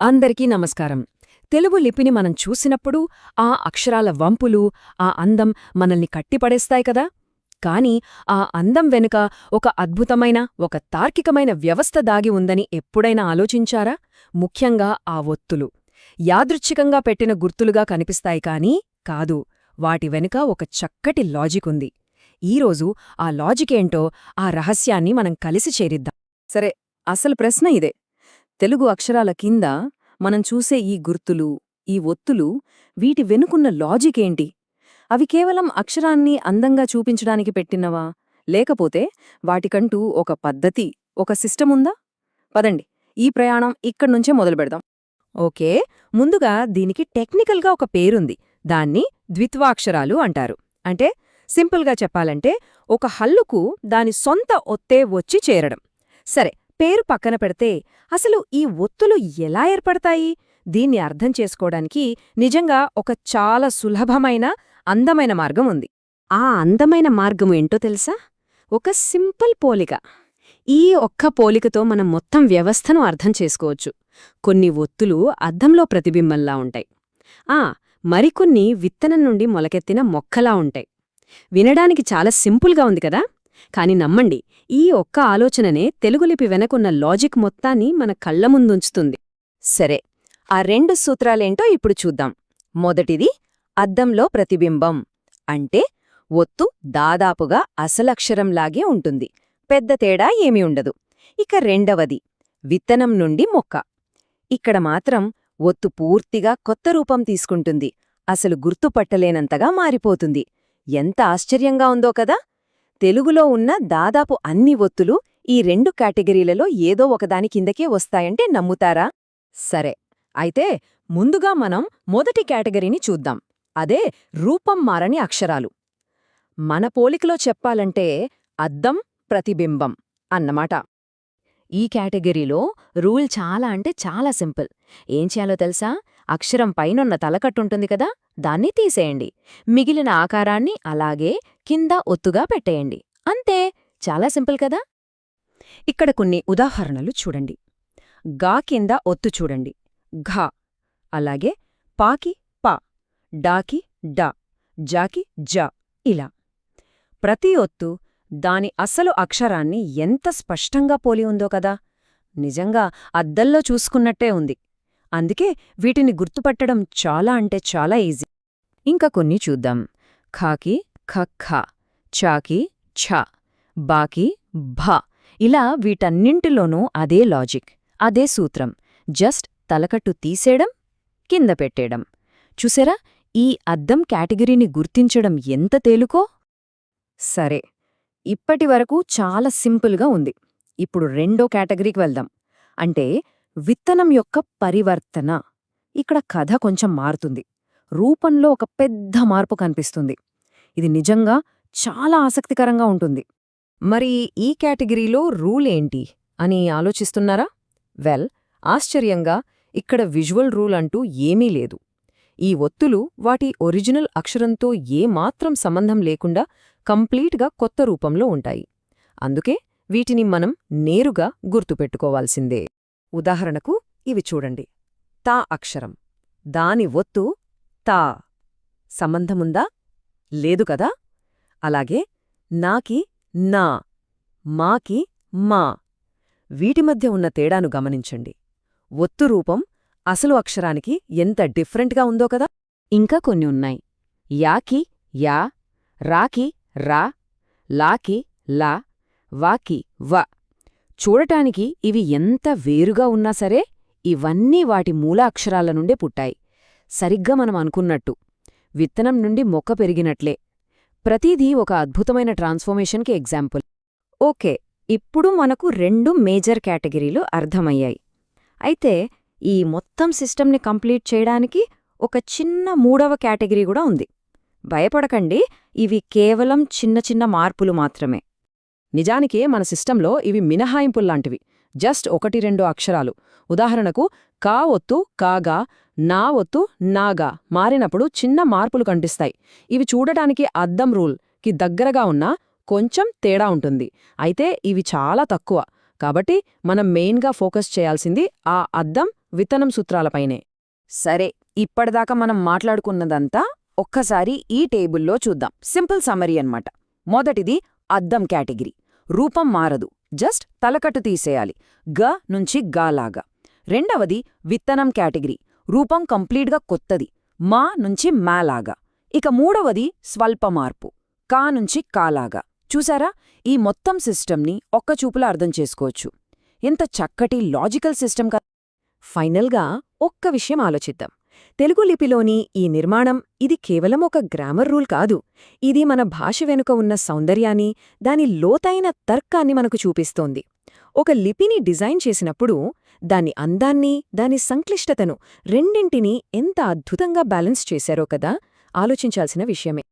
అందరికీ నమస్కారం. తెలుగు లిపిని మనం చూసినప్పుడు ఆ అక్షరాల వంపులు ఆ అందం మనల్ని కట్టిపడేస్తాయి కదా. కాని ఆ అందం వెనుక ఒక అద్భుతమైన ఒక తార్కికమైన వ్యవస్థ దాగి ఉందని ఎప్పుడైనా ఆలోచించారా? ముఖ్యంగా ఆ ఒత్తులు. యాదృచ్ఛికంగా పెట్టిన గుర్తులుగా కనిపిస్తాయి కానీ కాదు వాటి వెనుక ఒక చక్కటి లాజిక్ ఉంది. ఈరోజు ఆ లాజికేంటో ఆ రహస్యాన్ని మనం కలిసి చేరిద్దాం. సరే అసలు ప్రశ్న ఇదే. తెలుగు అక్షరాల కింద మనం చూసే ఈ గుర్తులు ఈ ఒత్తులు వీటి వెనుకున్న లాజిక్ ఏంటి? అవి కేవలం అక్షరాన్ని అందంగా చూపించడానికి పెట్టినవా? లేకపోతే వాటికంటూ ఒక పద్ధతి ఒక సిస్టముందా పదండి ఈ ప్రయాణం ఇక్కడ్నుంచే మొదలు పెడదాం. ఓకే ముందుగా దీనికి టెక్నికల్గా ఒక పేరుంది. దాన్ని ద్విత్వాక్షరాలు అంటారు. అంటే సింపుల్గా చెప్పాలంటే ఒక హల్లుకు దాని సొంత ఒత్తే వచ్చి చేరడం. సరే పేరు పక్కన పెడితే అసలు ఈ ఒత్తులు ఎలా ఏర్పడతాయి? దీన్ని అర్థం చేసుకోవడానికి నిజంగా ఒక చాలా సులభమైన అందమైన మార్గం ఉంది. ఆ అందమైన మార్గం ఏంటో తెలుసా? ఒక సింపుల్ పోలిక. ఈ ఒక్క పోలికతో మనం మొత్తం వ్యవస్థను అర్థం చేసుకోవచ్చు. కొన్ని ఒత్తులు అద్దంలో ప్రతిబింబంలా ఉంటాయి. ఆ మరికొన్ని విత్తనం నుండి మొలకెత్తిన మొక్కలా ఉంటాయి. వినడానికి చాలా సింపుల్గా ఉంది కదా? కాని నమ్మండి ఈ ఒక్క ఆలోచననే తెలుగులిపి వెనకున్న లాజిక్ మొత్తాన్ని మన కళ్ళ ముందుంచుతుంది. సరే ఆ రెండు సూత్రాలేంటో ఇప్పుడు చూద్దాం. మొదటిది అద్దంలో ప్రతిబింబం. అంటే ఒత్తు దాదాపుగా అసలక్షరంలాగే ఉంటుంది. పెద్ద తేడా ఏమీ ఉండదు. ఇక రెండవది విత్తనం నుండి మొక్క. ఇక్కడ మాత్రం ఒత్తు పూర్తిగా కొత్త రూపం తీసుకుంటుంది. అసలు గుర్తుపట్టలేనంతగా మారిపోతుంది. ఎంత ఆశ్చర్యంగా ఉందో కదా! తెలుగులో ఉన్న దాదాపు అన్ని ఒత్తులు ఈ రెండు కేటగిరీలలో ఏదో ఒకదాని కిందకే వస్తాయంటే నమ్ముతారా? సరే అయితే ముందుగా మనం మొదటి కేటగిరీని చూద్దాం. అదే రూపం మారని అక్షరాలు. మన పోలికలో చెప్పాలంటే అద్దం ప్రతిబింబం అన్నమాట. ఈ కేటగిరీలో రూల్ చాలా అంటే చాలా సింపుల్. ఏం చేయాలో తెలుసా? అక్షరం పైనున్న తలకట్టుంటుంది కదా దాన్ని తీసేయండి. మిగిలిన ఆకారాన్ని అలాగే కింద ఒత్తుగా పెట్టేయండి. అంతే చాలా సింపుల్ కదా? ఇక్కడ కొన్ని ఉదాహరణలు చూడండి. గా కింద ఒత్తు చూడండి. ఘ అలాగే పాకి పా డాకి డా జాకి జ ఇలా. ప్రతి ఒత్తు దాని అసలు అక్షరాన్ని ఎంత స్పష్టంగా పోలి ఉందో కదా? నిజంగా అద్దల్లో చూసుకున్నట్టే ఉంది. అందుకే వీటిని గుర్తుపట్టడం చాలా అంటే చాలా ఈజీ. ఇంకా కొన్ని చూద్దాం. ఖాకి ఖ చాకి ఛ బాకి భ. ఇలా వీటన్నింటిలోనూ అదే లాజిక్ అదే సూత్రం. జస్ట్ తలకట్టు తీసేయడం కింద పెట్టేయడం. చూసారా? ఈ అద్దం కేటగిరీని గుర్తించడం ఎంత తేలుకో? సరే ఇప్పటివరకు చాలా సింపుల్గా ఉంది. ఇప్పుడు రెండో కేటగిరీకి వెళ్దాం. అంటే విత్తనం యొక్క పరివర్తన. ఇక్కడ కథ కొంచెం మారుతుంది. రూపంలో ఒక పెద్ద మార్పు కనిపిస్తుంది. ఇది నిజంగా చాలా ఆసక్తికరంగా ఉంటుంది. మరి ఈ కేటగిరీలో రూల్ ఏంటి? అని ఆలోచిస్తున్నారా? వెల్ ఆశ్చర్యంగా ఇక్కడ విజువల్ రూల్ అంటూ ఏమీ లేదు. ఈ ఒత్తులు వాటి ఒరిజినల్ అక్షరంతో ఏమాత్రం సంబంధం లేకుండా కంప్లీట్గా కొత్త రూపంలో ఉంటాయి. అందుకే వీటిని మనం నేరుగా గుర్తుపెట్టుకోవాల్సిందే. ఉదాహరణకు ఇవి చూడండి. తా అక్షరం. దాని ఒత్తు తా. సంబంధముందా? లేదు కదా? అలాగే నాకి నా మాకి మా. వీటి మధ్య ఉన్న తేడాను గమనించండి. ఒత్తు రూపం అసలు అక్షరానికి ఎంత డిఫరెంట్గా ఉందో కదా? ఇంకా కొన్ని ఉన్నాయి. యాకి యా రాకి రా లాకి లా వాకి వ. చూడటానికి ఇవి ఎంత వేరుగా ఉన్నా సరే ఇవన్నీ వాటి మూల అక్షరాల నుండే పుట్టాయి. సరిగ్గా మనం అనుకున్నట్టు విత్తనం నుండి మొక్క పెరిగినట్లే. ప్రతిదీ ఒక అద్భుతమైన ట్రాన్స్ఫర్మేషన్కి ఎగ్జాంపుల్. ఓకే ఇప్పుడు మనకు రెండు మేజర్ కేటగిరీలు అర్థమయ్యాయి. అయితే ఈ మొత్తం సిస్టమ్ని కంప్లీట్ చేయడానికి ఒక చిన్న మూడవ కేటగిరీ కూడా ఉంది. భయపడకండి ఇవి కేవలం చిన్న చిన్న మార్పులు మాత్రమే. నిజానికి మన సిస్టంలో ఇవి మినహాయింపుల్లాంటివి. జస్ట్ ఒకటి రెండు అక్షరాలు. ఉదాహరణకు కా ఒత్తు కాగా నా ఒత్తు నాగా మారినప్పుడు చిన్న మార్పులు కనిపిస్తాయి. ఇవి చూడటానికి అద్దం రూల్. కి దగ్గరగా ఉన్నా కొంచెం తేడా ఉంటుంది. అయితే ఇవి చాలా తక్కువ. కాబట్టి మనం మెయిన్గా ఫోకస్ చేయాల్సింది ఆ అద్దం విత్తనం సూత్రాలపైనే సరే ఇప్పటిదాకా మనం మాట్లాడుకున్నదంతా ఒక్కసారి ఈ టేబుల్లో చూద్దాం. సింపుల్ సమరీ అన్నమాట. మొదటిది అద్దం కేటగిరీ. రూపం మారదు. జస్ట్ తలకట్టు తీసేయాలి. గ నుంచి గాలాగా రెండవది విత్తనం కేటగిరీ. రూపం కంప్లీట్గా కొత్తది. మా నుంచి మాలాగా ఇక మూడవది స్వల్ప మార్పు. కా నుంచి కాలాగా చూసారా? ఈ మొత్తం సిస్టమ్ని ఒక్కచూపులా అర్థం చేసుకోవచ్చు. ఎంత చక్కటి లాజికల్ సిస్టమ్ కా ఫైనల్గా ఒక్క విషయం ఆలోచిద్దాం. తెలుగు లిపిలోని ఈ నిర్మాణం ఇది కేవలం ఒక గ్రామర్ రూల్ కాదు. ఇది మన భాష వెనుక ఉన్న సౌందర్యాన్ని దాని లోతైన తర్కాన్ని మనకు చూపిస్తోంది. ఒక లిపిని డిజైన్ చేసినప్పుడు దాని అందాన్ని దాని సంక్లిష్టతను రెండింటినీ ఎంత అద్భుతంగా బ్యాలెన్స్ చేశారో కదా ఆలోచించాల్సిన విషయమే.